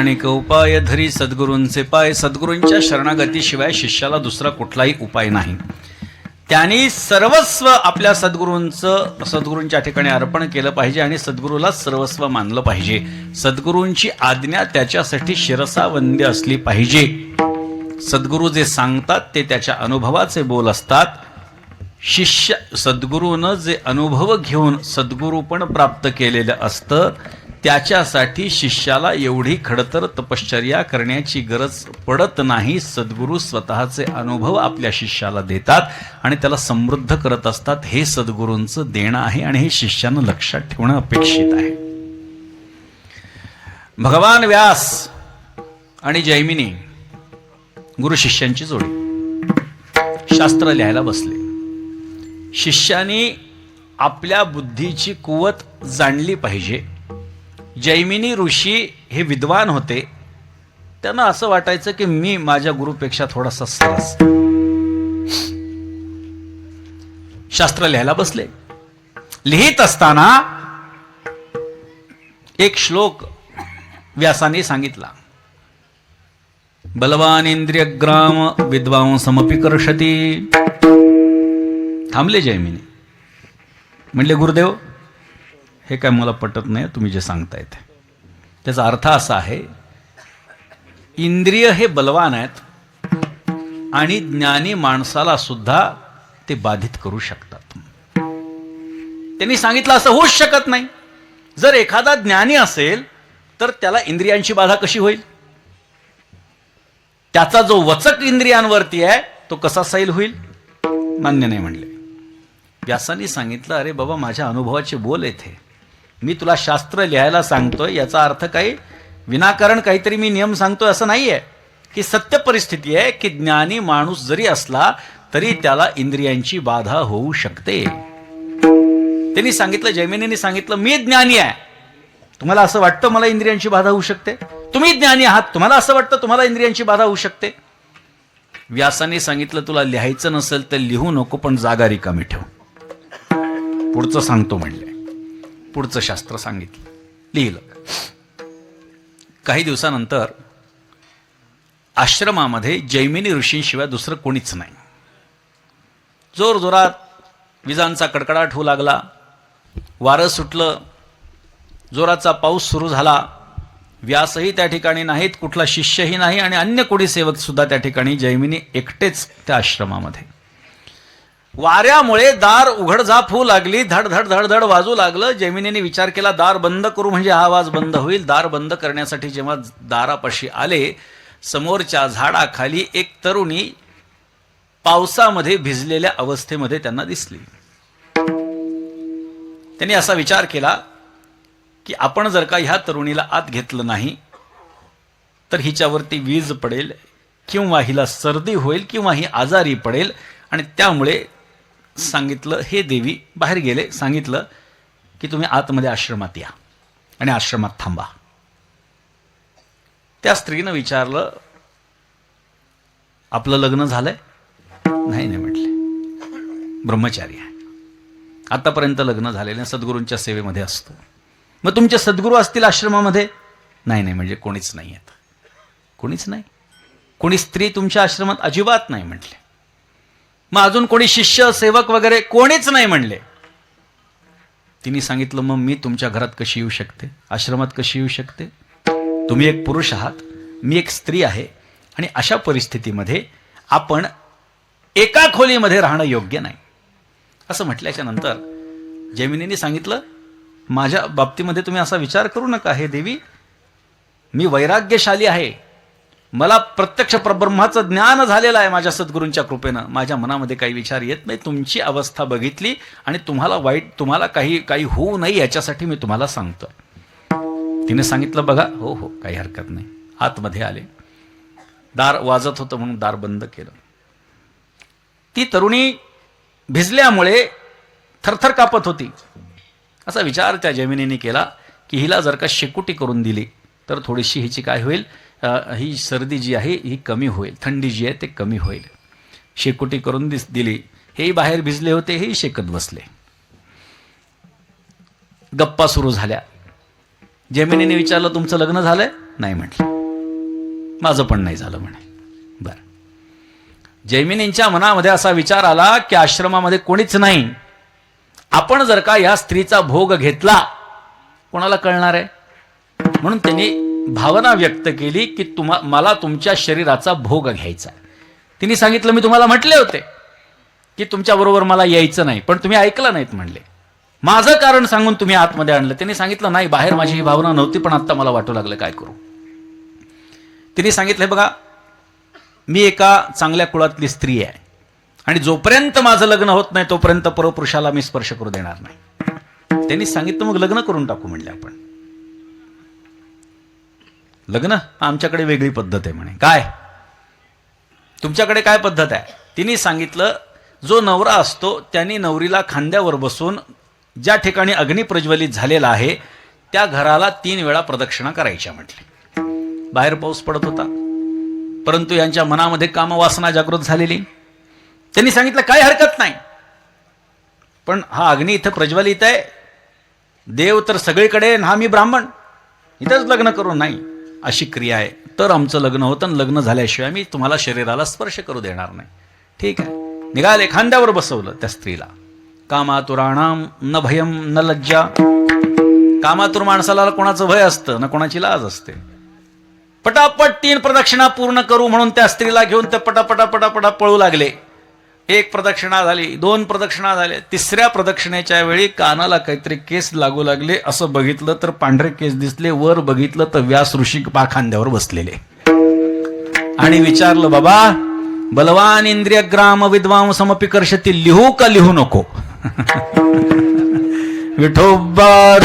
अनाणिक उपाय धरी सद्गुरूंचे पाय. सद्गुरूंच्या शरणागतीशिवाय शिष्याला दुसरा कुठलाही उपाय नाही. त्यांनी सर्वस्व आपल्या सद्गुरूंचं सद्गुरूंच्या ठिकाणी अर्पण केलं पाहिजे आणि सद्गुरूला सर्वस्व मानलं पाहिजे. सद्गुरूंची आज्ञा त्याच्यासाठी शिरसावंद्य असली पाहिजे. सद्गुरू जे सांगतात ते त्याच्या अनुभवाचे बोल असतात. शिष्य सद्गुरूनं जे अनुभव घेऊन सद्गुरूपण प्राप्त केलेलं असतं त्याच्यासाठी शिष्याला एवढी खडतर तपश्चर्या करण्याची गरज पडत नाही. सद्गुरू स्वतःचे अनुभव आपल्या शिष्याला देतात आणि त्याला समृद्ध करत असतात. हे सद्गुरूंचं देणं आहे आणि हे शिष्यानं लक्षात ठेवणं अपेक्षित आहे. भगवान व्यास आणि जैमिनी गुरु शिष्यांची जोडी. शास्त्र लिहायला बसले. शिष्यानी आपल्या बुद्धीची कुवत जाणली पाहिजे. जैमिनी ऋषी हे विद्वान होते. त्यांना असं वाटायचं की मी माझ्या गुरुपेक्षा थोडासा सरस शास्त्र लिहायला बसले. लिहित असताना एक श्लोक व्यासाने सांगितला. बलवान इंद्रियग्राम विद्वांसमपि कर्षती. थांबले जयमिनी म्हणले गुरुदेव हे काय मला पटत नाही तुम्ही जे सांगताय ते. त्याचा अर्थ असा आहे इंद्रिय हे बलवान आहेत आणि ज्ञानी माणसाला सुद्धा ते बाधित करू शकतात. त्यांनी सांगितलं असं होऊच शकत नाही. जर एखादा ज्ञानी असेल तर त्याला इंद्रियांची बाधा कशी होईल? त्याचा जो वचक इंद्रियांवरती आहे तो कसा सैल होईल? मान्य नाही म्हणले. व्यासाने सांगितलं अरे बाबा माझ्या अनुभवाचे बोल येथे. मी तुला शास्त्र लिहायला सांगतोय याचा अर्थ काही विनाकारण काहीतरी मी नियम सांगतोय असं नाही आहे की सत्य परिस्थिती आहे की ज्ञानी माणूस जरी असला तरी त्याला इंद्रियांची बाधा होऊ शकते. त्यांनी सांगितलं जैमिनीने सांगितलं मी ज्ञानी आहे. तुम्हाला असं वाटतं मला इंद्रियांची बाधा होऊ शकते? तुम्ही ज्ञानी आहात तुम्हाला असं वाटतं तुम्हाला इंद्रियांची बाधा होऊ शकते? व्यासाने सांगितलं तुला लिहायचं नसेल तर लिहू नको पण जागा रिकामी ठेव. पुढचं सांगतो म्हणले. पुढचं शास्त्र सांगितलं. लिहिलं. काही दिवसानंतर आश्रमामध्ये जैमिनी ऋषींशिवाय दुसरं कोणीच नाही. जोर जोरात विजांचा कडकडाट होऊ लागला. वारं सुटलं. जोराचा पाऊस सुरू झाला. व्यासही त्या ठिकाणी नाहीत कुठला शिष्यही नाही आणि अन्य कोणी सेवकसुद्धा त्या ठिकाणी जैमिनी एकटेच त्या आश्रमामध्ये. वाऱ्यामुळे दार उघडझाप होऊ लागली धड धड वाजू लागलं. जमिनीने विचार केला दार बंद करू म्हणजे हा आवाज बंद होईल. दार बंद करण्यासाठी जेव्हा दारापाशी आले समोरच्या झाडाखाली एक तरुणी पावसामध्ये भिजलेल्या अवस्थेमध्ये त्यांना दिसली. त्यांनी असा विचार केला की आपण जर का ह्या तरुणीला आत घेतलं नाही तर हिच्यावरती वीज पडेल किंवा हिला सर्दी होईल किंवा ही आजारी पडेल आणि त्यामुळे सांगितलं हे देवी बाहेर गेले सांगितलं की तुम्ही आतमध्ये आश्रमात या आणि आश्रमात थांबा. त्या स्त्रीनं विचारलं आपलं लग्न झालंय? नाही नाही म्हटले. ब्रह्मचारी आहे. आतापर्यंत लग्न झालेलं सद्गुरूंच्या सेवेमध्ये असतो. मग तुमचे सद्गुरू असतील आश्रमामध्ये? नाही नाही म्हणजे कोणीच नाही आहेत कोणीच नाही. कोणी स्त्री तुमच्या आश्रमात अजिबात नाही म्हटले. मग अजून कोणी शिष्य सेवक वगैरे कोणीच नाही म्हणले. तिने सांगितलं मग मी तुमच्या घरात कशी येऊ शकते? आश्रमात कशी येऊ शकते? तुम्ही एक पुरुष आहात मी एक स्त्री आहे आणि अशा परिस्थितीमध्ये आपण एका खोलीमध्ये राहणं योग्य नाही. असं म्हटल्याच्या नंतर जैमिनीने सांगितलं माझ्या बाबतीमध्ये तुम्ही असा विचार करू नका हे देवी मी वैराग्यशाली आहे मला प्रत्यक्ष प्रब्रह्माचं ज्ञान झालेलं आहे माझ्या सद्गुरूंच्या कृपेनं. माझ्या मनामध्ये काही विचार येत नाही. तुमची अवस्था बघितली आणि तुम्हाला वाईट तुम्हाला काही काही होऊ नाही याच्यासाठी मी तुम्हाला सांगतो तिने सांगितलं बघा हो हो काही हरकत नाही. आतमध्ये आले. दार वाजत होतं म्हणून दार बंद केलं. ती तरुणी भिजल्यामुळे थरथर कापत होती. असा विचार त्या जमिनीने केला की हिला जर का शेकुटी करून दिली तर थोडीशी हिची काय होईल? ही सर्दी जी आहे ही कमी होईल. थंडी जी आहे ते कमी होईल. शेकोटी करून दिस दिली. हेही बाहेर भिजले होते हेही शेकत बसले. गप्पा सुरू झाल्या. जमिनीने विचारलं तुमचं लग्न झालंय? नाही म्हटलं. माझं पण नाही झालं म्हणे. बरं. जैमिनींच्या मनामध्ये असा विचार आला की आश्रमामध्ये कोणीच नाही. आपण जर का या स्त्रीचा भोग घेतला कोणाला कळणार आहे? म्हणून त्यांनी भावना व्यक्त केली की तुम्हा मला तुमच्या शरीराचा भोग घ्यायचा तिने सांगितलं मी तुम्हाला म्हटले होते की तुमच्याबरोबर मला यायचं नाही पण तुम्ही ऐकलं नाहीत म्हणले. माझं कारण सांगून तुम्ही आतमध्ये आणलं. त्यांनी सांगितलं नाही बाहेर माझी ही भावना नव्हती पण आत्ता मला वाटू लागलं काय करू? तिने सांगितलं बघा मी एका चांगल्या कुळातली स्त्री आहे आणि जोपर्यंत माझं लग्न होत नाही तोपर्यंत परपुरुषाला मी स्पर्श करू देणार नाही. त्यांनी सांगितलं मग लग्न करून टाकू म्हणले आपण. लग्न आमच्याकडे वेगळी पद्धत आहे म्हणे. काय? तुमच्याकडे काय पद्धत आहे? तिने सांगितलं जो नवरा असतो त्यांनी नवरीला खांद्यावर बसून ज्या ठिकाणी अग्नी प्रज्वलित झालेला आहे त्या घराला तीन वेळा प्रदक्षिणा करायच्या म्हटले. बाहेर पाऊस पडत होता. परंतु यांच्या मनामध्ये कामवासना जागृत झालेली. त्यांनी सांगितलं काय हरकत नाही. पण हा अग्नी इथं प्रज्वलित आहे. देव तर सगळीकडे ना हा मी ब्राह्मण. इथंच लग्न करू नाही. अशी क्रिया आहे. तर आमचं लग्न होतं आणि लग्न झाल्याशिवाय मी तुम्हाला शरीराला स्पर्श करू देणार नाही. ठीक आहे. निघाले खांद्यावर बसवलं त्या स्त्रीला. कामातुराणाम न भयम न लज्जा. कामातुर माणसाला कोणाचं भय असतं ना कोणाची लाज असते. पटापट तीन प्रदक्षिणा पूर्ण करू म्हणून त्या स्त्रीला घेऊन ते पटापटा पटापटा पळू लागले. एक प्रदक्षिणा झाली दोन प्रदक्षिणा झाल्या तिसऱ्या प्रदक्षिणेच्या वेळी कानाला काहीतरी केस लागू लागले. असं बघितलं तर पांढरे केस दिसले वर बघितलं तर व्यास ऋषी पाखांद्यावर बसलेले. आणि विचारलं बाबा बलवान इंद्रिय ग्राम विद्वांस समपिकर्षती लिहू का लिहू नको? विठोबा